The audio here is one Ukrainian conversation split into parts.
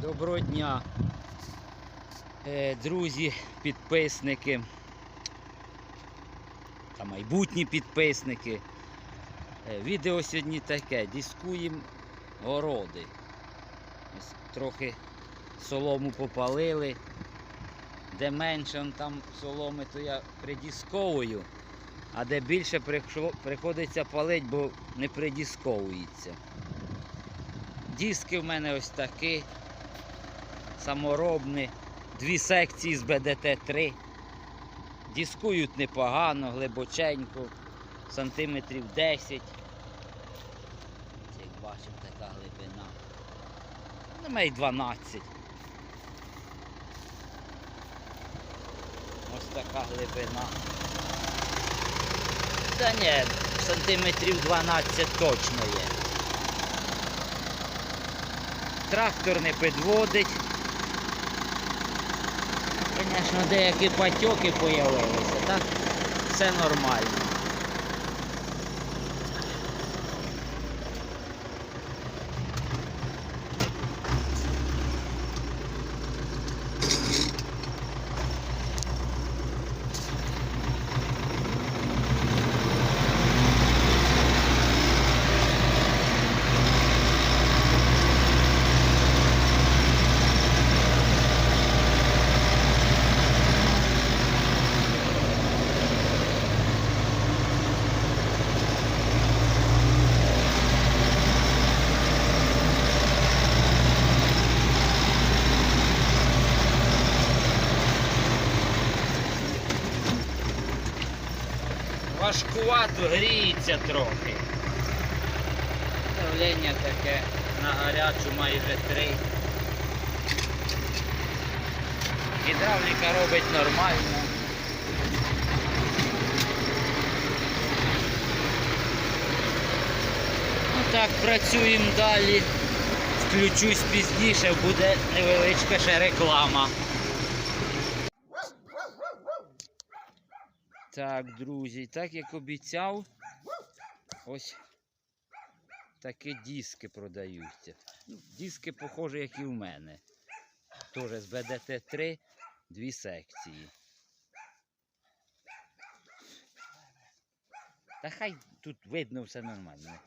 Доброго дня, е, друзі, підписники та майбутні підписники. Е, Відео сьогодні таке. Дискуємо городи. Ось трохи солому попалили. Де менше там соломи, то я придісковую, а де більше приходиться палити, бо не придісковується. Диски в мене ось такі саморобні, дві секції з БДТ-3. Дискують непогано, глибоченько, сантиметрів 10. Як бачимо, така глибина. Ну, май 12. Ось така глибина. Та ні, сантиметрів 12 точно є. Трактор не підводить. Звісно, деякі патьоки з'явилися, так? Все нормально. Важкувато гріється трохи. Давлення таке на гарячу майже три. Гідравліка робить нормально. Ну так, працюємо далі. Включусь пізніше, буде невеличка ще реклама. Так, друзі, так як обіцяв, ось такі диски продаються. Ну, диски похожі, як і в мене. Теж з БДТ-3 дві секції. Та хай тут видно все нормально.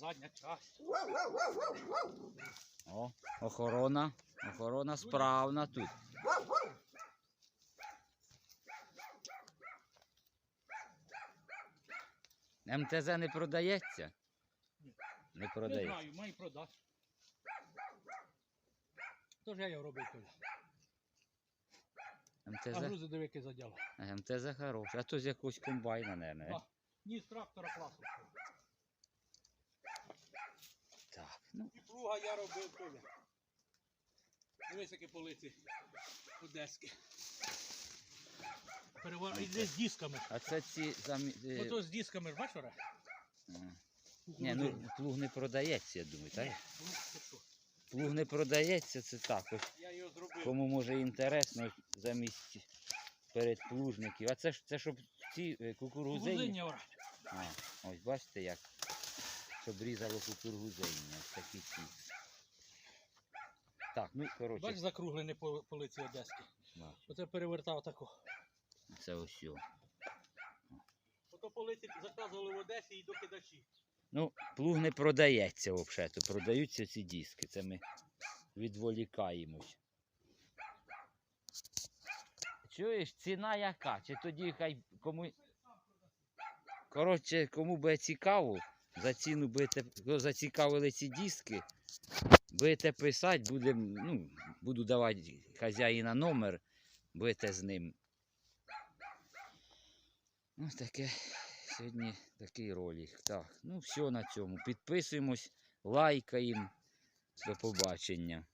Задня часть. О, охорона. Охорона справна тут. МТЗ не продається? Ні. Не Не знаю, має продати. Тож я його робив тоді. А МТЗ, грузи дивики заділа. МТЗ хороший. А то з якогось комбайна, мабуть. Да. Ні, з трактора класу. Так, ну, І плуга я робив тоді. Дивись, які полиці одеські. Перевар... Іде з дисками. а це ці замі... е, Ото з дисками ж бачиш, Оре? м. Ні, ну плуг не продається, я думаю, так? Ну, що? Плуг не продається, це так. Ось Я його зробив. Кому може інтересно, замість передплужників. А це ж це щоб ці е, кукурузині. Гузиння, Оре. А, ось бачите як. Щоб різало кукурузині. Ось такі ці. Так, ну Бач, коротше, закруглені пол- полиці одеські. бачу, Оце перевертав тако. Це ось. Ото полиці заказували в Одесі і до кидачі. Ну, плуг не продається взагалі, то продаються ці диски. Це ми відволікаємось. Чуєш, ціна яка? Чи тоді хай кому. Коротше, кому буде цікаво, за ціну будете, кого зацікавили ці диски, будете писати, будем, ну, буду давати хазяїна номер, будете з ним. Ось таке. Сьогодні такий ролик. Так, ну все на цьому. Підписуємось, лайкаємо. До побачення.